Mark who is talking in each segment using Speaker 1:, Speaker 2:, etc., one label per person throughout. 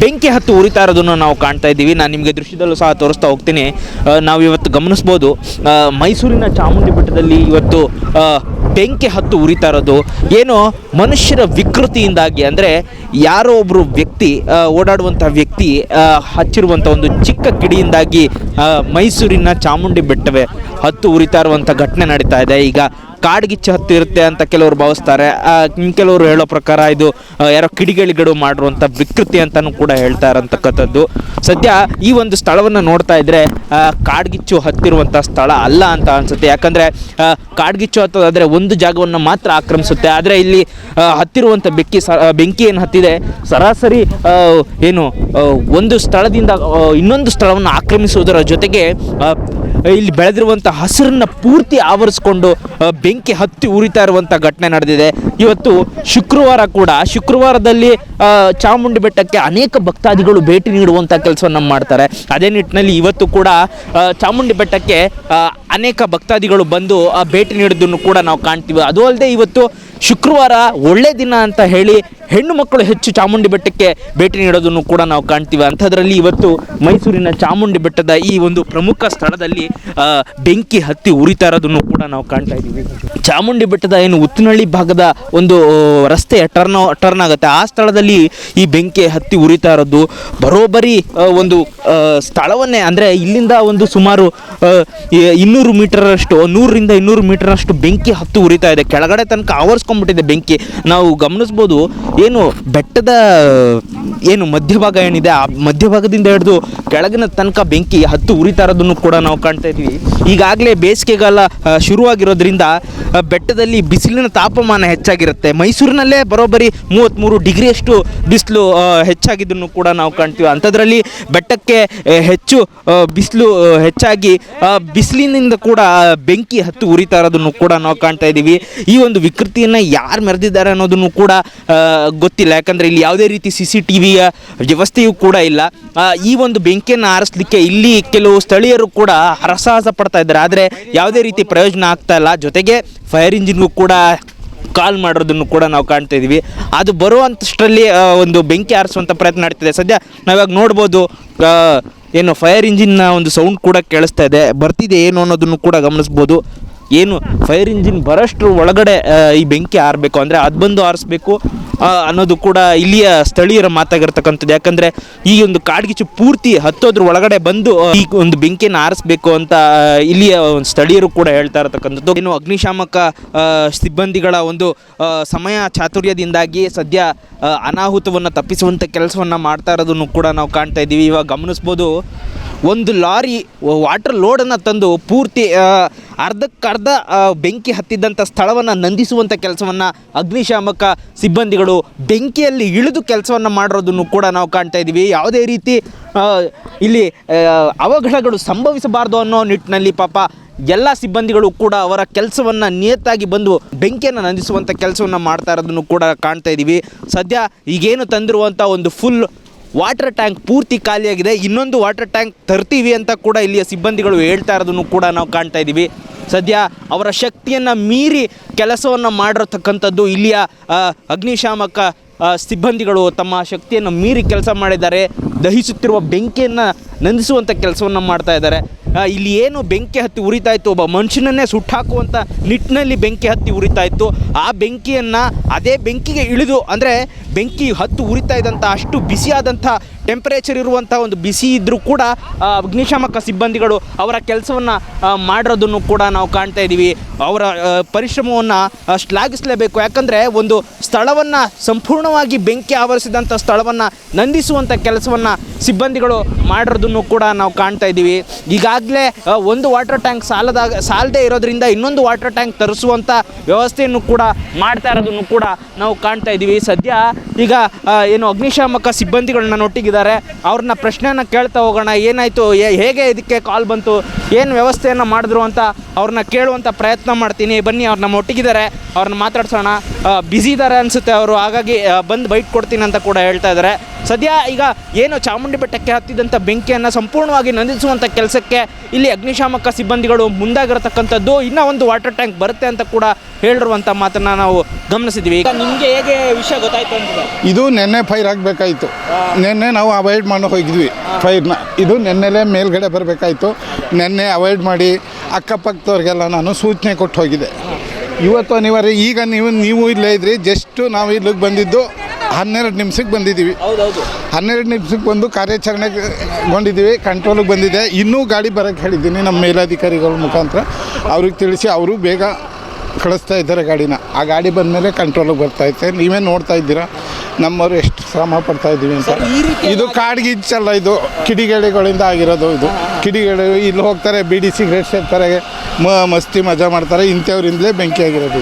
Speaker 1: ಬೆಂಕಿ ಹತ್ತು ಉರಿತಾ ಇರೋದನ್ನು ನಾವು ಕಾಣ್ತಾ ಇದ್ದೀವಿ. ನಾನು ನಿಮಗೆ ದೃಶ್ಯದಲ್ಲೂ ಸಹ ತೋರಿಸ್ತಾ ಹೋಗ್ತೀನಿ. ನಾವು ಇವತ್ತು ಗಮನಿಸ್ಬೋದು ಮೈಸೂರಿನ ಚಾಮುಂಡಿ ಬೆಟ್ಟದಲ್ಲಿ ಇವತ್ತು ಬೆಂಕಿ ಹತ್ತು ಉರಿತಾ ಇರೋದು. ಏನು, ಮನುಷ್ಯರ ವಿಕೃತಿಯಿಂದಾಗಿ ಅಂದರೆ ಯಾರೋ ಒಬ್ಬರು ವ್ಯಕ್ತಿ ಓಡಾಡುವಂಥ ವ್ಯಕ್ತಿ ಹಚ್ಚಿರುವಂಥ ಒಂದು ಚಿಕ್ಕ ಕಿಡಿಯಿಂದಾಗಿ ಮೈಸೂರಿನ ಚಾಮುಂಡಿ ಬೆಟ್ಟವೇ ಹತ್ತು ಉರಿತಾ ಇರುವಂಥ ಘಟನೆ ನಡೀತಾ ಇದೆ. ಈಗ ಕಾಡ್ಗಿಚ್ಚು ಹತ್ತಿರುತ್ತೆ ಅಂತ ಕೆಲವರು ಭಾವಿಸ್ತಾರೆ. ಕೆಲವರು ಹೇಳೋ ಪ್ರಕಾರ ಇದು ಯಾರೋ ಕಿಡಿಗಳಿಗಳು ಮಾಡಿರುವಂಥ ವಿಕೃತಿ ಅಂತಲೂ ಕೂಡ ಹೇಳ್ತಾ ಇರೋಂಥಕ್ಕಂಥದ್ದು ಸದ್ಯ ಈ ಒಂದು ಸ್ಥಳವನ್ನು ನೋಡ್ತಾ ಇದ್ದರೆ ಕಾಡ್ಗಿಚ್ಚು ಹತ್ತಿರುವಂಥ ಸ್ಥಳ ಅಲ್ಲ ಅಂತ ಅನಿಸುತ್ತೆ. ಯಾಕಂದರೆ ಕಾಡ್ಗಿಚ್ಚು ಹತ್ತೋದಾದರೆ ಒಂದು ಜಾಗವನ್ನು ಮಾತ್ರ ಆಕ್ರಮಿಸುತ್ತೆ. ಆದರೆ ಇಲ್ಲಿ ಹತ್ತಿರುವಂಥ ಬೆಂಕಿ ಸ ಬೆಂಕಿ ಏನು ಹತ್ತಿದೆ? ಸರಾಸರಿ ಏನು ಒಂದು ಸ್ಥಳದಿಂದ ಇನ್ನೊಂದು ಸ್ಥಳವನ್ನು ಆಕ್ರಮಿಸುವುದರ ಜೊತೆಗೆ ಇಲ್ಲಿ ಬೆಳೆದಿರುವಂಥ ಹಸಿರನ್ನ ಪೂರ್ತಿ ಆವರಿಸ್ಕೊಂಡು ಬೆಂಕಿ ಹತ್ತಿ ಉರಿತಾ ಇರುವಂಥ ಘಟನೆ ನಡೆದಿದೆ. ಇವತ್ತು ಶುಕ್ರವಾರ ಕೂಡ, ಶುಕ್ರವಾರದಲ್ಲಿ ಚಾಮುಂಡಿ ಬೆಟ್ಟಕ್ಕೆ ಅನೇಕ ಭಕ್ತಾದಿಗಳು ಭೇಟಿ ನೀಡುವಂಥ ಕೆಲಸವನ್ನು ಮಾಡ್ತಾರೆ. ಅದೇ ನಿಟ್ಟಿನಲ್ಲಿ ಇವತ್ತು ಕೂಡ ಚಾಮುಂಡಿ ಬೆಟ್ಟಕ್ಕೆ ಅನೇಕ ಭಕ್ತಾದಿಗಳು ಬಂದು ಭೇಟಿ ನೀಡೋದನ್ನು ಕೂಡ ನಾವು ಕಾಣ್ತೀವಿ. ಅದು ಅಲ್ಲದೆ ಇವತ್ತು ಶುಕ್ರವಾರ ಒಳ್ಳೆ ದಿನ ಅಂತ ಹೇಳಿ ಹೆಣ್ಣು ಮಕ್ಕಳು ಹೆಚ್ಚು ಚಾಮುಂಡಿ ಬೆಟ್ಟಕ್ಕೆ ಭೇಟಿ ನೀಡೋದನ್ನು ಕೂಡ ನಾವು ಕಾಣ್ತೀವಿ. ಅಂಥದ್ರಲ್ಲಿ ಇವತ್ತು ಮೈಸೂರಿನ ಚಾಮುಂಡಿ ಬೆಟ್ಟದ ಈ ಒಂದು ಪ್ರಮುಖ ಸ್ಥಳದಲ್ಲಿ ಬೆಂಕಿ ಹತ್ತಿ ಉರಿತಾ ಇರೋದನ್ನು ಕೂಡ ನಾವು ಕಾಣ್ತಾ ಇದ್ದೀವಿ. ಚಾಮುಂಡಿ ಬೆಟ್ಟದ ಏನು ಉತ್ತನಹಳ್ಳಿ ಭಾಗದ ಒಂದು ರಸ್ತೆ ಟರ್ನ್ ಟರ್ನ್ ಆಗುತ್ತೆ. ಆ ಸ್ಥಳದಲ್ಲಿ ಈ ಬೆಂಕಿ ಹತ್ತಿ ಉರಿತಾ ಇರೋದು ಬರೋಬ್ಬರಿ ಒಂದು ಸ್ಥಳವನ್ನೇ ಅಂದರೆ ಇಲ್ಲಿಂದ ಒಂದು ಸುಮಾರು ಇನ್ನೂರು ಮೀಟರಷ್ಟು ನೂರರಿಂದ ಇನ್ನೂರು ಮೀಟರಷ್ಟು ಬೆಂಕಿ ಹತ್ತು ಉರಿತಾ ಇದೆ. ಕೆಳಗಡೆ ತನಕ ಆವರಿಸ್ಕೊಂಡ್ಬಿಟ್ಟಿದೆ ಬೆಂಕಿ. ನಾವು ಗಮನಿಸ್ಬೋದು, ಏನು ಬೆಟ್ಟದ, ಏನು ಮಧ್ಯಭಾಗ ಏನಿದೆ, ಆ ಮಧ್ಯಭಾಗದಿಂದ ಹಿಡಿದು ಕೆಳಗಿನ ತನಕ ಬೆಂಕಿ ಹತ್ತು ಉರಿತಾ ಇರೋದನ್ನು ಕೂಡ ನಾವು ಕಾಣ್ತಾ ಇದ್ದೀವಿ. ಈಗಾಗಲೇ ಬೇಸಿಗೆಗಾಲ ಶುರುವಾಗಿರೋದ್ರಿಂದ ಬೆಟ್ಟದಲ್ಲಿ ಬಿಸಿಲಿನ ತಾಪಮಾನ ಹೆಚ್ಚಾಗಿರುತ್ತೆ. ಮೈಸೂರಿನಲ್ಲೇ ಬರೋಬ್ಬರಿ ಮೂವತ್ತ್ಮೂರು ಡಿಗ್ರಿಯಷ್ಟು ಬಿಸಿಲು ಹೆಚ್ಚಾಗಿದ್ದನ್ನು ಕೂಡ ನಾವು ಕಾಣ್ತೀವಿ. ಅಂಥದ್ರಲ್ಲಿ ಬೆಟ್ಟಕ್ಕೆ ಹೆಚ್ಚು ಬಿಸಿಲು ಹೆಚ್ಚಾಗಿ ಬಿಸಿಲಿನಿಂದ ಕೂಡ ಬೆಂಕಿ ಹತ್ತು ಉರಿತಾ ಇರೋದನ್ನು ಕೂಡ ನಾವು ಕಾಣ್ತಾ ಇದ್ದೀವಿ. ಈ ಒಂದು ವಿಕೃತಿಯನ್ನು ಯಾರು ಮೆರೆದಿದ್ದಾರೆ ಅನ್ನೋದನ್ನು ಕೂಡ ಗೊತ್ತಿಲ್ಲ. ಯಾಕಂದರೆ ಇಲ್ಲಿ ಯಾವುದೇ ರೀತಿ ಸಿ ಸಿ ಟಿ ವಿಯ ವ್ಯವಸ್ಥೆಯೂ ಕೂಡ ಇಲ್ಲ. ಈ ಒಂದು ಬೆಂಕಿಯನ್ನು ಆರಿಸಲಿಕ್ಕೆ ಇಲ್ಲಿ ಕೆಲವು ಸ್ಥಳೀಯರು ಕೂಡ ಹರಸಾಹಸ ಪಡ್ತಾ ಇದ್ದಾರೆ. ಆದರೆ ಯಾವುದೇ ರೀತಿ ಪ್ರಯೋಜನ ಆಗ್ತಾ ಇಲ್ಲ. ಜೊತೆಗೆ ಫೈರ್ ಇಂಜಿನ್ಗೂ ಕೂಡ ಕಾಲ್ ಮಾಡೋದನ್ನು ಕೂಡ ನಾವು ಕಾಣ್ತಾ ಇದ್ದೀವಿ. ಅದು ಬರುವಂತಷ್ಟರಲ್ಲಿ ಒಂದು ಬೆಂಕಿ ಆರಿಸುವಂಥ ಪ್ರಯತ್ನ ನಡೀತಿದೆ. ಸದ್ಯ ನಾವಿವಾಗ ನೋಡ್ಬೋದು ಏನು ಫೈರ್ ಇಂಜಿನ್ನ ಒಂದು ಸೌಂಡ್ ಕೂಡ ಕೇಳಿಸ್ತಾ ಇದೆ. ಬರ್ತಿದೆ ಏನು ಅನ್ನೋದನ್ನು ಕೂಡ ಗಮನಿಸ್ಬೋದು. ಏನು ಫೈರ್ ಇಂಜಿನ್ ಬರೋಷ್ಟ್ರ ಒಳಗಡೆ ಈ ಬೆಂಕಿ ಆರಬೇಕು ಅಂದರೆ ಅದು ಬಂದು ಆರಿಸ್ಬೇಕು ಅನ್ನೋದು ಕೂಡ ಇಲ್ಲಿಯ ಸ್ಥಳೀಯರ ಮಾತಾಗಿರ್ತಕ್ಕಂಥದ್ದು. ಯಾಕಂದರೆ ಈ ಒಂದು ಕಾಡ್ಗಿಚ್ಚು ಪೂರ್ತಿ ಹತ್ತೋದ್ರ ಒಳಗಡೆ ಬಂದು ಈ ಒಂದು ಬೆಂಕಿಯನ್ನು ಆರಿಸ್ಬೇಕು ಅಂತ ಇಲ್ಲಿಯ ಒಂದು ಸ್ಥಳೀಯರು ಕೂಡ ಹೇಳ್ತಾ ಇರತಕ್ಕಂಥದ್ದು. ಏನು ಅಗ್ನಿಶಾಮಕ ಸಿಬ್ಬಂದಿಗಳ ಒಂದು ಸಮಯ ಚಾತುರ್ಯದಿಂದಾಗಿ ಸದ್ಯ ಅನಾಹುತವನ್ನು ತಪ್ಪಿಸುವಂಥ ಕೆಲಸವನ್ನು ಮಾಡ್ತಾ ಇರೋದನ್ನು ಕೂಡ ನಾವು ಕಾಣ್ತಾ ಇದ್ದೀವಿ. ಇವಾಗ ಗಮನಿಸ್ಬೋದು ಒಂದು ಲಾರಿ ವಾಟರ್ ಲೋಡನ್ನು ತಂದು ಪೂರ್ತಿ ಅರ್ಧಕ್ಕರ್ಧ ಬೆಂಕಿ ಹತ್ತಿದ್ದಂಥ ಸ್ಥಳವನ್ನು ನಂದಿಸುವಂಥ ಕೆಲಸವನ್ನು ಅಗ್ನಿಶಾಮಕ ಸಿಬ್ಬಂದಿಗಳು ಬೆಂಕಿಯಲ್ಲಿ ಇಳಿದು ಕೆಲಸವನ್ನು ಮಾಡಿರೋದನ್ನು ಕೂಡ ನಾವು ಕಾಣ್ತಾ ಇದ್ದೀವಿ. ಯಾವುದೇ ರೀತಿ ಇಲ್ಲಿ ಅವಘಡಗಳು ಸಂಭವಿಸಬಾರ್ದು ಅನ್ನೋ ನಿಟ್ಟಿನಲ್ಲಿ ಪಾಪ ಎಲ್ಲ ಸಿಬ್ಬಂದಿಗಳು ಕೂಡ ಅವರ ಕೆಲಸವನ್ನು ನಿಯತ್ತಾಗಿ ಬಂದು ಬೆಂಕಿಯನ್ನು ನಂದಿಸುವಂಥ ಕೆಲಸವನ್ನು ಮಾಡ್ತಾ ಇರೋದನ್ನು ಕೂಡ ಕಾಣ್ತಾ ಇದ್ದೀವಿ. ಸದ್ಯ ಈಗೇನು ತಂದಿರುವಂಥ ಒಂದು ಫುಲ್ ವಾಟರ್ ಟ್ಯಾಂಕ್ ಪೂರ್ತಿ ಖಾಲಿಯಾಗಿದೆ. ಇನ್ನೊಂದು ವಾಟರ್ ಟ್ಯಾಂಕ್ ತರ್ತೀವಿ ಅಂತ ಕೂಡ ಇಲ್ಲಿಯ ಸಿಬ್ಬಂದಿಗಳು ಹೇಳ್ತಾ ಇರೋದನ್ನು ಕೂಡ ನಾವು ಕಾಣ್ತಾ ಇದ್ದೀವಿ. ಸದ್ಯ ಅವರ ಶಕ್ತಿಯನ್ನು ಮೀರಿ ಕೆಲಸವನ್ನು ಮಾಡಿರತಕ್ಕಂಥದ್ದು ಇಲ್ಲಿಯ ಅಗ್ನಿಶಾಮಕ ಸಿಬ್ಬಂದಿಗಳು ತಮ್ಮ ಶಕ್ತಿಯನ್ನು ಮೀರಿ ಕೆಲಸ ಮಾಡಿದ್ದಾರೆ, ದಹಿಸುತ್ತಿರುವ ಬೆಂಕಿಯನ್ನು ನಂದಿಸುವಂಥ ಕೆಲಸವನ್ನು ಮಾಡ್ತಾ ಇದ್ದಾರೆ. ಇಲ್ಲಿ ಏನು ಬೆಂಕಿ ಹತ್ತಿ ಉರಿತಾ ಇತ್ತು, ಒಬ್ಬ ಮನುಷ್ಯನನ್ನೇ ಸುಟ್ಟಾಕುವಂಥ ನಿಟ್ಟಿನಲ್ಲಿ ಬೆಂಕಿ ಹತ್ತಿ ಉರಿತಾ ಇತ್ತು. ಆ ಬೆಂಕಿಯನ್ನು ಅದೇ ಬೆಂಕಿಗೆ ಇಳಿದು, ಅಂದರೆ ಬೆಂಕಿ ಹತ್ತು ಉರಿತಾ ಇದ್ದಂಥ ಅಷ್ಟು ಬಿಸಿಯಾದಂಥ ಟೆಂಪರೇಚರ್ ಇರುವಂಥ ಒಂದು ಬಿಸಿ ಇದ್ದರೂ ಕೂಡ ಅಗ್ನಿಶಾಮಕ ಸಿಬ್ಬಂದಿಗಳು ಅವರ ಕೆಲಸವನ್ನು ಮಾಡಿರೋದನ್ನು ಕೂಡ ನಾವು ಕಾಣ್ತಾ ಇದ್ದೀವಿ ಅವರ ಪರಿಶ್ರಮವನ್ನು ಶ್ಲಾಘಿಸಲೇಬೇಕು. ಯಾಕಂದರೆ ಒಂದು ಸ್ಥಳವನ್ನು ಸಂಪೂರ್ಣವಾಗಿ ಬೆಂಕಿ ಆವರಿಸಿದಂಥ ಸ್ಥಳವನ್ನು ನಂದಿಸುವಂಥ ಕೆಲಸವನ್ನು ಸಿಬ್ಬಂದಿಗಳು ಮಾಡಿರೋದನ್ನು ಕೂಡ ನಾವು ಕಾಣ್ತಾ ಇದ್ದೀವಿ. ಈಗಾಗಲೇ ಒಂದು ವಾಟರ್ ಟ್ಯಾಂಕ್ ಸಾಲದಾಗ, ಸಾಲದೇ ಇರೋದ್ರಿಂದ ಇನ್ನೊಂದು ವಾಟರ್ ಟ್ಯಾಂಕ್ ತರಿಸುವಂಥ ವ್ಯವಸ್ಥೆಯನ್ನು ಕೂಡ ಮಾಡ್ತಾ ಇರೋದನ್ನು ಕೂಡ ನಾವು ಕಾಣ್ತಾ ಇದ್ದೀವಿ. ಸದ್ಯ ಈಗ ಏನು ಅಗ್ನಿಶಾಮಕ ಸಿಬ್ಬಂದಿಗಳನ್ನ ಒಟ್ಟಿಗಿದ್ದಾರೆ ಅವ್ರನ್ನ ಪ್ರಶ್ನೆಯನ್ನು ಕೇಳ್ತಾ ಹೋಗೋಣ, ಏನಾಯಿತು ಹೇಗೆ ಇದಕ್ಕೆ ಕಾಲ್ ಬಂತು, ಏನು ವ್ಯವಸ್ಥೆಯನ್ನು ಮಾಡಿದ್ರು ಅಂತ ಅವ್ರನ್ನ ಕೇಳುವಂಥ ಪ್ರಯತ್ನ ಮಾಡ್ತೀನಿ. ಬನ್ನಿ ಅವ್ರು ನಮ್ಮ ಒಟ್ಟಿಗಿದ್ದಾರೆ ಅವ್ರನ್ನ ಮಾತಾಡ್ಸೋಣ. ಬ್ಯುಸಿ ಇದ್ದಾರೆ ಅನಿಸುತ್ತೆ ಅವರು, ಹಾಗಾಗಿ ಬಂದು ಬೈಟ್ ಕೊಡ್ತೀನಿ ಅಂತ ಕೂಡ ಹೇಳ್ತಾ ಇದ್ದಾರೆ. ಸದ್ಯ ಈಗ ಏನು ಚಾಮುಂಡಿ ಬೆಟ್ಟಕ್ಕೆ ಹತ್ತಿದಂಥ ಬೆಂಕಿಯನ್ನು ಸಂಪೂರ್ಣವಾಗಿ ನಂದಿಸುವಂಥ ಕೆಲಸಕ್ಕೆ ಇಲ್ಲಿ ಅಗ್ನಿಶಾಮಕ ಸಿಬ್ಬಂದಿಗಳು ಮುಂದಾಗಿರತಕ್ಕಂಥದ್ದು. ಇನ್ನೂ ಒಂದು ವಾಟರ್ ಟ್ಯಾಂಕ್ ಬರುತ್ತೆ ಅಂತ ಕೂಡ ಹೇಳಿರುವಂಥ ಮಾತನ್ನು ನಾವು ಗಮನಿಸಿದ್ವಿ. ಈಗ ನಿಮಗೆ ಹೇಗೆ ವಿಷಯ ಗೊತ್ತಾಯ್ತು ಅಂತ
Speaker 2: ಇದು ನೆನ್ನೆ ಫೈರ್ ಆಗಬೇಕಾಯ್ತು. ನೆನ್ನೆ ನಾವು ಅವಾಯ್ಡ್ ಮಾಡಿ ಹೋಗಿದ್ವಿ ಫೈರ್ನ. ಇದು ನೆನ್ನೆಲೇ ಮೇಲ್ಗಡೆ ಬರಬೇಕಾಯಿತು. ನೆನ್ನೆ ಅವಾಯ್ಡ್ ಮಾಡಿ ಅಕ್ಕಪಕ್ಕದವ್ರಿಗೆಲ್ಲ ನಾನು ಸೂಚನೆ ಕೊಟ್ಟು ಹೋಗಿದ್ದೆ. ಇವತ್ತು ಅನಿವಾರ್ಯ ಈಗ ನೀವು ನೀವು ಇಲ್ಲೇ ಇದ್ರಿ ಜಸ್ಟ್ ನಾವು ಇಲ್ಲಿಗೆ ಬಂದಿದ್ದು ಹನ್ನೆರಡು ನಿಮಿಷಕ್ಕೆ ಬಂದಿದ್ದೀವಿ.
Speaker 1: ಹೌದೌದು.
Speaker 2: ಹನ್ನೆರಡು ನಿಮಿಷಕ್ಕೆ ಬಂದು ಕಾರ್ಯಾಚರಣೆಗೊಂಡಿದ್ದೀವಿ ಕಂಟ್ರೋಲಿಗೆ ಬಂದಿದೆ. ಇನ್ನೂ ಗಾಡಿ ಬರೋಕ್ಕೆ ಹೇಳಿದ್ದೀನಿ ನಮ್ಮ ಮೇಲಾಧಿಕಾರಿಗಳ ಮುಖಾಂತರ. ಅವ್ರಿಗೆ ತಿಳಿಸಿ ಅವರು ಬೇಗ ಕಳಿಸ್ತಾ ಇದ್ದಾರೆ ಗಾಡಿನ. ಆ ಗಾಡಿ ಬಂದಮೇಲೆ ಕಂಟ್ರೋಲಿಗೆ ಬರ್ತಾ ಐತೆ ನೀವೇ ನೋಡ್ತಾ ಇದ್ದೀರಾ? ನಮ್ಮವರು ಎಷ್ಟು ಶ್ರಮ ಪಡ್ತಾ ಇದ್ದೀವಿ ಅಂತ. ಇದು ಕಾಡ್ಗಿಚ್ಚಲ್ಲ ಇದು ಕಿಡಿಗೇಡಿಗಳಿಂದ ಆಗಿರೋದು ಇದು. ಕಿಡಿಗೇಡಿ ಇಲ್ಲಿ ಹೋಗ್ತಾರೆ ಬಿಡಿ ಸಿಗರೇಟ್ ಸೇರ್ತಾರೆ ಮ ಮಸ್ತಿ ಮಜಾ ಮಾಡ್ತಾರೆ ಇಂಥವ್ರಿಂದಲೇ ಬೆಂಕಿ ಆಗಿರೋದು.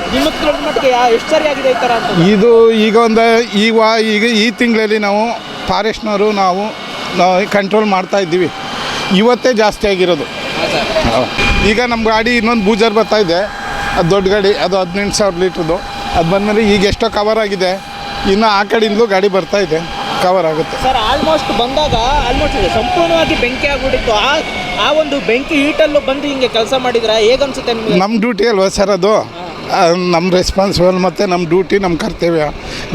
Speaker 2: ಇದು. ಈಗ ಒಂದು ಈ ವಾ ಈಗ ಈ ತಿಂಗಳಲ್ಲಿ ನಾವು ಫಾರೆಸ್ಟ್ನವರು ನಾವು ನಾವು ಕಂಟ್ರೋಲ್ ಮಾಡ್ತಾ ಇದ್ದೀವಿ. ಇವತ್ತೇ ಜಾಸ್ತಿ ಆಗಿರೋದು. ಈಗ ನಮ್ಮ ಗಾಡಿ ಇನ್ನೊಂದು ಬೂಜರ್ ಬರ್ತಾ ಇದೆ. ಅದು ದೊಡ್ಡ ಗಾಡಿ ಅದು ಹದಿನೆಂಟು ಸಾವಿರ ಲೀಟ್ರದ್ದು. ಅದು ಬಂದಮೇಲೆ ಈಗ ಎಷ್ಟೋ ಕವರ್ ಆಗಿದೆ. ಇನ್ನು ಆ ಕಡೆಯಿಂದಲೂ ಗಾಡಿ ಬರ್ತಾ ಇದೆ. ಕವರ್ ಆಗುತ್ತೆ.
Speaker 1: ಸರ್ ಆಲ್ಮೋಸ್ಟ್ ಬಂದಾಗ ಆಲ್ಮೋಸ್ಟ್ ಸಂಪೂರ್ಣವಾಗಿ ಬೆಂಕಿ ಆಗ್ಬಿಟ್ಟಿತ್ತು. ಆ ಆ ಒಂದು ಬೆಂಕಿ ಹೀಟಲ್ಲೂ ಬಂದು ಹಿಂಗೆ ಕೆಲಸ ಮಾಡಿದ್ರೆ? ಹೇಗನ್ಸುತ್ತೆ ನಿಮಗೆ?
Speaker 2: ನಮ್ಮ ಡ್ಯೂಟಿ ಅಲ್ವಾ ಸರ್ ಅದು? ನಮ್ಮ ರೆಸ್ಪಾನ್ಸಿಬಲ್ ಮತ್ತು ನಮ್ಮ ಡ್ಯೂಟಿ ನಮ್ಮ ಕರ್ತವ್ಯ.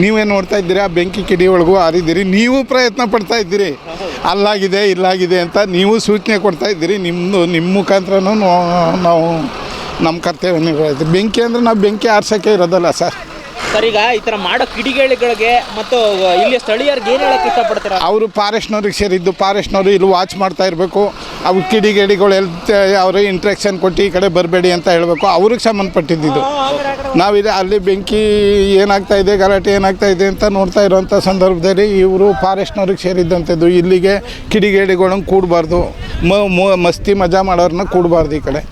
Speaker 2: ನೀವೇನು ನೋಡ್ತಾ ಇದ್ದೀರಿ? ಆ ಬೆಂಕಿ ಕಿಡಿ ಒಳಗೂ ಹಾರಿದ್ದೀರಿ. ನೀವು ಪ್ರಯತ್ನ ಪಡ್ತಾ ಇದ್ದೀರಿ. ಅಲ್ಲಾಗಿದೆ ಇಲ್ಲಾಗಿದೆ ಅಂತ ನೀವು ಸೂಚನೆ ಕೊಡ್ತಾ ಇದ್ದೀರಿ. ನಿಮ್ಮದು ನಿಮ್ಮ ಮುಖಾಂತರನೂ ನಾವು ನಮ್ಮ ಕರ್ತವ್ಯ ನಿರ್ವಹಿಸ್ತೀವಿ ಬೆಂಕಿ ಅಂದರೆ ನಾವು ಬೆಂಕಿ ಆರ್ಸೋಕ್ಕೆ ಇರೋದಲ್ಲ ಸರ್.
Speaker 1: ಸರ್ ಈಗ ಈ ಥರ ಮಾಡೋ ಕಿಡಿಗೇಳಿಗಳಿಗೆ ಮತ್ತು ಇಲ್ಲಿ ಸ್ಥಳೀಯರಿಗೆ ಏನು ಹೇಳಕ್ಕೆ ಇಷ್ಟಪಡ್ತಾರೆ?
Speaker 2: ಅವರು ಫಾರೆಸ್ಟ್ನವ್ರಿಗೆ ಸೇರಿದ್ದು ಫಾರೆಸ್ಟ್ನವರು ಇಲ್ಲಿ ವಾಚ್ ಮಾಡ್ತಾ ಇರಬೇಕು. ಅವು ಕಿಡಿಗೇಡಿಗಳು ಎಲ್ಲಿ ಅವರು ಇಂಟ್ರೆಕ್ಷನ್ ಕೊಟ್ಟು ಈ ಕಡೆ ಬರಬೇಡಿ ಅಂತ ಹೇಳಬೇಕು. ಅವ್ರಿಗೆ ಸಂಬಂಧಪಟ್ಟಿದ್ದು ನಾವಿದೆ ಅಲ್ಲಿ ಬೆಂಕಿ ಏನಾಗ್ತಾ ಇದೆ ಗಲಾಟೆ ಏನಾಗ್ತಾ ಇದೆ ಅಂತ ನೋಡ್ತಾ ಇರೋವಂಥ ಸಂದರ್ಭದಲ್ಲಿ ಇವರು ಫಾರೆಸ್ಟ್ನವ್ರಿಗೆ ಸೇರಿದ್ದಂಥದ್ದು. ಇಲ್ಲಿಗೆ ಕಿಡಿಗೇಡಿಗಳನ್ನ ಕೂಡಬಾರ್ದು. ಮಸ್ತಿ ಮಜಾ ಮಾಡೋರನ್ನ ಕೂಡಬಾರ್ದು ಈ ಕಡೆ.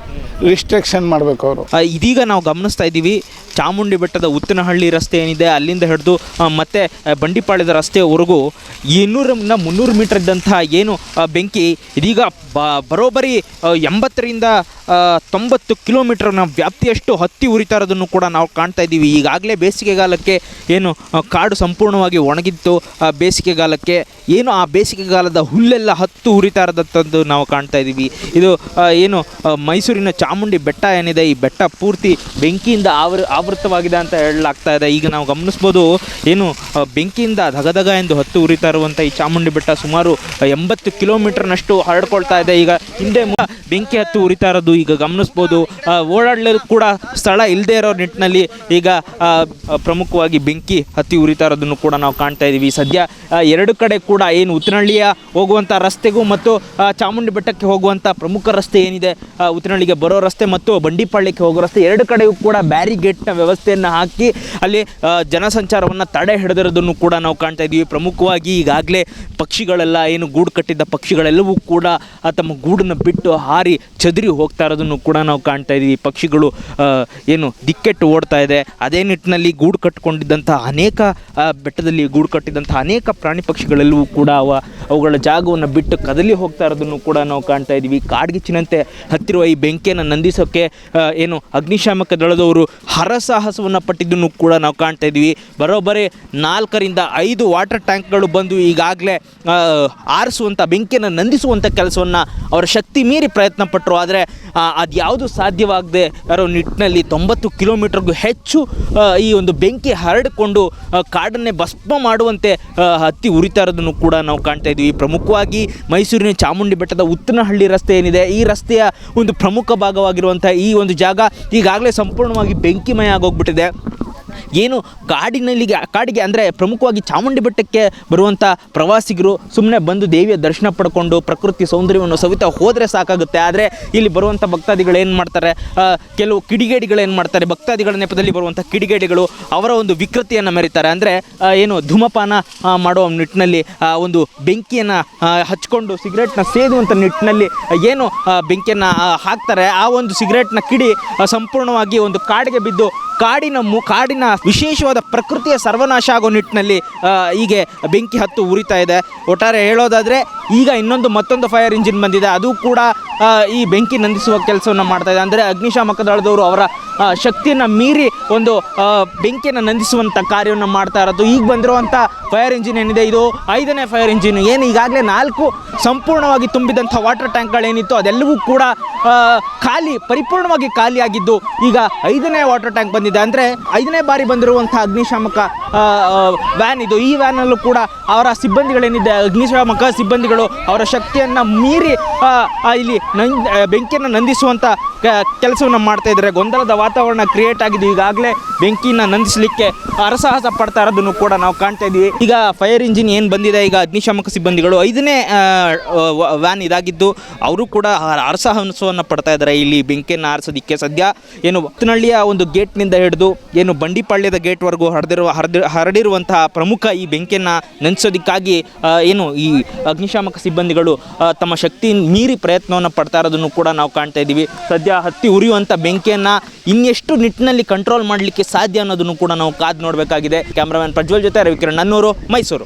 Speaker 2: ರಿಸ್ಟ್ರಿಕ್ಷನ್ ಮಾಡಬೇಕು ಅವರು.
Speaker 1: ಇದೀಗ ನಾವು ಗಮನಿಸ್ತಾ ಇದ್ದೀವಿ ಚಾಮುಂಡಿ ಬೆಟ್ಟದ ಉತ್ತನಹಳ್ಳಿ ರಸ್ತೆ ಏನಿದೆ, ಅಲ್ಲಿಂದ ಹಿಡಿದು ಮತ್ತೆ ಬಂಡಿಪಾಳ್ಯದ ರಸ್ತೆಯವರೆಗೂ ಇನ್ನೂರನ್ನ ಮುನ್ನೂರು ಮೀಟರ್ ಇದ್ದಂತಹ ಏನು ಬೆಂಕಿ, ಇದೀಗ ಬ ಬರೋಬ್ಬರಿ ಎಂಬತ್ತರಿಂದ ತೊಂಬತ್ತು ಕಿಲೋಮೀಟರ್ನ ವ್ಯಾಪ್ತಿಯಷ್ಟು ಹತ್ತಿ ಉರಿತಾ ಇರೋದನ್ನು ಕೂಡ ನಾವು ಕಾಣ್ತಾ ಇದ್ದೀವಿ. ಈಗಾಗಲೇ ಬೇಸಿಗೆಗಾಲಕ್ಕೆ ಏನು ಕಾಡು ಸಂಪೂರ್ಣವಾಗಿ ಒಣಗಿತ್ತು. ಬೇಸಿಗೆಗಾಲಕ್ಕೆ ಏನು, ಆ ಬೇಸಿಗೆಗಾಲದ ಹುಲ್ಲೆಲ್ಲ ಹತ್ತು ಉರಿತಾ ಇರೋದಂಥದ್ದು ನಾವು ಕಾಣ್ತಾ ಇದ್ದೀವಿ. ಇದು ಏನು ಮೈಸೂರಿನ ಚಾಮುಂಡಿ ಬೆಟ್ಟ ಏನಿದೆ, ಈ ಬೆಟ್ಟ ಪೂರ್ತಿ ಬೆಂಕಿಯಿಂದ ಆವೃ ಆವೃತವಾಗಿದೆ ಅಂತ ಹೇಳಲಾಗ್ತಾ ಇದೆ. ಈಗ ನಾವು ಗಮನಿಸ್ಬೋದು, ಏನು ಬೆಂಕಿಯಿಂದ ಧಗಧಗ ಎಂದು ಹತ್ತು ಉರಿತಾ ಇರುವಂಥ ಈ ಚಾಮುಂಡಿ ಬೆಟ್ಟ ಸುಮಾರು ಎಂಬತ್ತು ಕಿಲೋಮೀಟರ್ನಷ್ಟು ಹರಡ್ಕೊಳ್ತಾ ಇದೆ. ಈಗ ಹಿಂದೆ ಬೆಂಕಿ ಹತ್ತು ಉರಿತಾ ಇರೋದು ಈಗ ಗಮನಿಸ್ಬೋದು. ಓಡಾಡಲು ಕೂಡ ಸ್ಥಳ ಇಲ್ಲದೆ ಇರೋ ನಿಟ್ಟಿನಲ್ಲಿ ಈಗ ಪ್ರಮುಖವಾಗಿ ಬೆಂಕಿ ಹತ್ತಿ ಉರಿತಾ ಇರೋದನ್ನು ಕೂಡ ನಾವು ಕಾಣ್ತಾ ಇದ್ದೀವಿ ಸದ್ಯ ಎರಡು ಕಡೆ ಕೂಡ ಏನು ಉತ್ತನಹಳ್ಳಿಯ ಹೋಗುವಂಥ ರಸ್ತೆಗೂ ಮತ್ತು ಚಾಮುಂಡಿ ಬೆಟ್ಟಕ್ಕೆ ಹೋಗುವಂಥ ಪ್ರಮುಖ ರಸ್ತೆ ಏನಿದೆ ಉತ್ತನಹಳ್ಳಿಗೆ ಬರೋ ರಸ್ತೆ ಮತ್ತು ಬಂಡಿಪಾಳ್ಯಕ್ಕೆ ಹೋಗೋ ರಸ್ತೆ ಎರಡು ಕಡೆಯೂ ಕೂಡ ಬ್ಯಾರಿಗೇಟ್ನ ವ್ಯವಸ್ಥೆಯನ್ನು ಹಾಕಿ ಅಲ್ಲಿ ಜನಸಂಚಾರವನ್ನು ತಡೆ ಹಿಡಿದಿರೋದನ್ನು ಕೂಡ ನಾವು ಕಾಣ್ತಾ ಇದ್ದೀವಿ ಪ್ರಮುಖವಾಗಿ ಈಗಾಗಲೇ ಪಕ್ಷಿಗಳೆಲ್ಲ, ಏನು ಗೂಡು ಕಟ್ಟಿದ್ದ ಪಕ್ಷಿಗಳೆಲ್ಲವೂ ಕೂಡ ತಮ್ಮ ಗೂಡನ್ನು ಬಿಟ್ಟು ಹಾರಿ ಚದರಿ ಹೋಗ್ತಾ ಇರೋದನ್ನು ಕೂಡ ನಾವು ಕಾಣ್ತಾ ಇದ್ದೀವಿ ಪಕ್ಷಿಗಳು ಏನು ದಿಕ್ಕೆಟ್ಟು ಓಡ್ತಾ ಇದೆ. ಅದೇ ನಿಟ್ಟಿನಲ್ಲಿ ಗೂಡು ಕಟ್ಟಿಕೊಂಡಿದ್ದಂಥ ಅನೇಕ ಬೆಟ್ಟದಲ್ಲಿ ಗೂಡು ಕಟ್ಟಿದಂಥ ಅನೇಕ ಪ್ರಾಣಿ ಪಕ್ಷಿಗಳೆಲ್ಲವೂ ಕೂಡ ಅವ, ಅವುಗಳ ಜಾಗವನ್ನು ಬಿಟ್ಟು ಕದಲಿ ಹೋಗ್ತಾ ಇರೋದನ್ನು ಕೂಡ ನಾವು ಕಾಣ್ತಾ ಇದ್ದೀವಿ ಕಾಡ್ಗಿಚ್ಚಿನಂತೆ ಹತ್ತಿರುವ ಈ ಬೆಂಕಿಯನ್ನು ನಂದಿಸೋಕ್ಕೆ ಏನು ಅಗ್ನಿಶಾಮಕ ದಳದವರು ಹರಸಾಹಸವನ್ನು ಪಟ್ಟಿದ್ದನ್ನು ಕೂಡ ನಾವು ಕಾಣ್ತಾ ಇದ್ದೀವಿ. ಬರೋಬ್ಬರಿ ನಾಲ್ಕರಿಂದ ಐದು ವಾಟರ್ ಟ್ಯಾಂಕ್ಗಳು ಬಂದು ಈಗಾಗಲೇ ಆರಿಸುವಂಥ ಬೆಂಕಿಯನ್ನು ನಂದಿಸುವಂಥ ಕೆಲಸವನ್ನು ಅವರ ಶಕ್ತಿ ಮೀರಿ ಪ್ರಯತ್ನ ಪಟ್ಟರು ಆದರೆ ಅದು ಯಾವುದು ಸಾಧ್ಯವಾಗದೆ ಇರೋ ನಿಟ್ಟಿನಲ್ಲಿ ತೊಂಬತ್ತು ಕಿಲೋಮೀಟರ್ಗೂ ಹೆಚ್ಚು ಈ ಒಂದು ಬೆಂಕಿ ಹರಡಿಕೊಂಡು ಕಾಡನ್ನೇ ಭಸ್ಮ ಮಾಡುವಂತೆ ಹತ್ತಿ ಉರಿತಾ ಇರೋದನ್ನು ಕೂಡ ನಾವು ಕಾಣ್ತಾ ಇದ್ದೀವಿ. ಪ್ರಮುಖವಾಗಿ ಮೈಸೂರಿನ ಚಾಮುಂಡಿ ಬೆಟ್ಟದ ಉತ್ತನಹಳ್ಳಿ ರಸ್ತೆ ಏನಿದೆ, ಈ ರಸ್ತೆಯ ಒಂದು ಪ್ರಮುಖ ಭಾಗವಾಗಿರುವಂಥ ಈ ಒಂದು ಜಾಗ ಈಗಾಗಲೇ ಸಂಪೂರ್ಣವಾಗಿ ಬೆಂಕಿಮಯ ಆಗೋಗ್ಬಿಟ್ಟಿದೆ. ಏನು ಕಾಡಿನಲ್ಲಿ ಕಾಡಿಗೆ ಅಂದರೆ ಪ್ರಮುಖವಾಗಿ ಚಾಮುಂಡಿ ಬೆಟ್ಟಕ್ಕೆ ಬರುವಂಥ ಪ್ರವಾಸಿಗರು ಸುಮ್ಮನೆ ಬಂದು ದೇವಿಯ ದರ್ಶನ ಪಡ್ಕೊಂಡು ಪ್ರಕೃತಿ ಸೌಂದರ್ಯವನ್ನು ಸವಿತಾ ಹೋದರೆ ಸಾಕಾಗುತ್ತೆ. ಆದರೆ ಇಲ್ಲಿ ಬರುವಂಥ ಭಕ್ತಾದಿಗಳು ಏನು ಮಾಡ್ತಾರೆ? ಕೆಲವು ಕಿಡಿಗೇಡಿಗಳು ಏನು ಮಾಡ್ತಾರೆ? ಭಕ್ತಾದಿಗಳ ನೆಪದಲ್ಲಿ ಬರುವಂಥ ಕಿಡಿಗೇಡಿಗಳು ಅವರ ಒಂದು ವಿಕೃತಿಯನ್ನು ಮೆರೀತಾರೆ. ಅಂದರೆ ಏನು ಧೂಮಪಾನ ಮಾಡುವ ನಿಟ್ಟಿನಲ್ಲಿ ಒಂದು ಬೆಂಕಿಯನ್ನು ಹಚ್ಕೊಂಡು ಸಿಗರೇಟ್ನ ಸೇದುವಂಥ ನಿಟ್ಟಿನಲ್ಲಿ ಏನು ಬೆಂಕಿಯನ್ನು ಹಾಕ್ತಾರೆ. ಆ ಒಂದು ಸಿಗರೇಟ್ನ ಕಿಡಿ ಸಂಪೂರ್ಣವಾಗಿ ಒಂದು ಕಾಡಿಗೆ ಬಿದ್ದು ಕಾಡಿನ ಮು, ಕಾಡಿನ ವಿಶೇಷವಾದ ಪ್ರಕೃತಿಯ ಸರ್ವನಾಶ ಆಗೋ ನಿಟ್ಟಿನಲ್ಲಿ ಹೀಗೆ ಬೆಂಕಿ ಹತ್ತು ಉರಿತಾ ಇದೆ. ಒಟ್ಟಾರೆ ಹೇಳೋದಾದರೆ ಈಗ ಇನ್ನೊಂದು ಮತ್ತೊಂದು ಫೈರ್ ಇಂಜಿನ್ ಬಂದಿದೆ. ಅದು ಕೂಡ ಈ ಬೆಂಕಿ ನಂದಿಸುವ ಕೆಲಸವನ್ನು ಮಾಡ್ತಾ ಇದೆ. ಅಂದರೆ ಅಗ್ನಿಶಾಮಕ ದಳದವರು ಅವರ ಶಕ್ತಿಯನ್ನು ಮೀರಿ ಒಂದು ಬೆಂಕಿಯನ್ನು ನಂದಿಸುವಂಥ ಕಾರ್ಯವನ್ನು ಮಾಡ್ತಾ ಇರೋದು. ಈಗ ಬಂದಿರುವಂಥ ಫೈರ್ ಇಂಜಿನ್ ಏನಿದೆ? ಇದು ಐದನೇ ಫೈರ್ ಇಂಜಿನ್ ಏನು ಈಗಾಗಲೇ ನಾಲ್ಕು ಸಂಪೂರ್ಣವಾಗಿ ತುಂಬಿದಂಥ ವಾಟರ್ ಟ್ಯಾಂಕ್ಗಳೇನಿತ್ತು ಅದೆಲ್ಲವೂ ಕೂಡ ಖಾಲಿ, ಪರಿಪೂರ್ಣವಾಗಿ ಖಾಲಿಯಾಗಿದ್ದು ಈಗ ಐದನೇ ವಾಟರ್ ಟ್ಯಾಂಕ್ ಬಂದಿದೆ. ಅಂದರೆ ಐದನೇ ಬಾರಿ ಬಂದಿರುವಂಥ ಅಗ್ನಿಶಾಮಕ ವ್ಯಾನ್ ಇದು. ಈ ವ್ಯಾನಲ್ಲೂ ಕೂಡ ಅವರ ಸಿಬ್ಬಂದಿಗಳೇನಿದೆ? ಅಗ್ನಿಶಾಮಕ ಸಿಬ್ಬಂದಿಗಳು ಅವರ ಶಕ್ತಿಯನ್ನು ಮೀರಿ ಇಲ್ಲಿ ನಂ ಬೆಂಕಿಯನ್ನು ನಂದಿಸುವಂಥ ಕೆಲಸವನ್ನು ಮಾಡ್ತಾ ಇದ್ದಾರೆ. ಗೊಂದಲದ ವಾತಾವರಣ ಕ್ರಿಯೇಟ್ ಆಗಿದೆ. ಈಗಾಗಲೇ ಬೆಂಕಿನ ನಂದಿಸಲಿಕ್ಕೆ ಅರಸಾಹಸ ಪಡ್ತಾ ಇರೋದನ್ನು ಕೂಡ ನಾವು ಕಾಣ್ತಾ ಇದ್ದೀವಿ. ಈಗ ಫೈರ್ ಇಂಜಿನ್ ಏನು ಬಂದಿದೆ? ಈಗ ಅಗ್ನಿಶಾಮಕ ಸಿಬ್ಬಂದಿಗಳು ಐದನೇ ವ್ಯಾನ್ ಇದಾಗಿದ್ದು ಅವರು ಕೂಡ ಹರಸಾಹಸವನ್ನು ಪಡ್ತಾ ಇದ್ದಾರೆ. ಇಲ್ಲಿ ಬೆಂಕಿಯನ್ನು ಆರಿಸೋದಕ್ಕೆ ಸದ್ಯ ಏನು ಹತ್ತನಹಳ್ಳಿಯ ಒಂದು ಗೇಟ್ನಿಂದ ಹಿಡಿದು ಏನು ಬಂಡಿಪಾಳ್ಯದ ಗೇಟ್ವರೆಗೂ ಹರಿದಿರುವ, ಹರಿದಿ, ಹರಡಿರುವಂತಹ ಪ್ರಮುಖ ಈ ಬೆಂಕಿಯನ್ನು ನಂದಿಸೋದಕ್ಕಾಗಿ ಏನು ಈ ಅಗ್ನಿಶಾಮಕ ಸಿಬ್ಬಂದಿಗಳು ತಮ್ಮ ಶಕ್ತಿ ಮೀರಿ ಪ್ರಯತ್ನವನ್ನು ಪಡ್ತಾ ಇರೋದನ್ನು ಕೂಡ ನಾವು ಕಾಣ್ತಾ ಇದ್ದೀವಿ. ಸದ್ಯ ಹತ್ತಿ ಉರಿಯುವಂಥ ಬೆಂಕಿಯನ್ನು ಇನ್ನೆಷ್ಟು ನಿಟ್ಟಿನಲ್ಲಿ ಕಂಟ್ರೋಲ್ ಮಾಡಲಿಕ್ಕೆ ಸಾಧ್ಯ ಅನ್ನೋದನ್ನು ಕೂಡ ನಾವು ಕಾದು ನೋಡಬೇಕಾಗಿದೆ. ಕ್ಯಾಮ್ರಾಮನ್ ಪ್ರಜ್ವಲ್ ಜೊತೆ ರವಿಕಿರಣ್ ನನ್ನೂರು, ಮೈಸೂರು.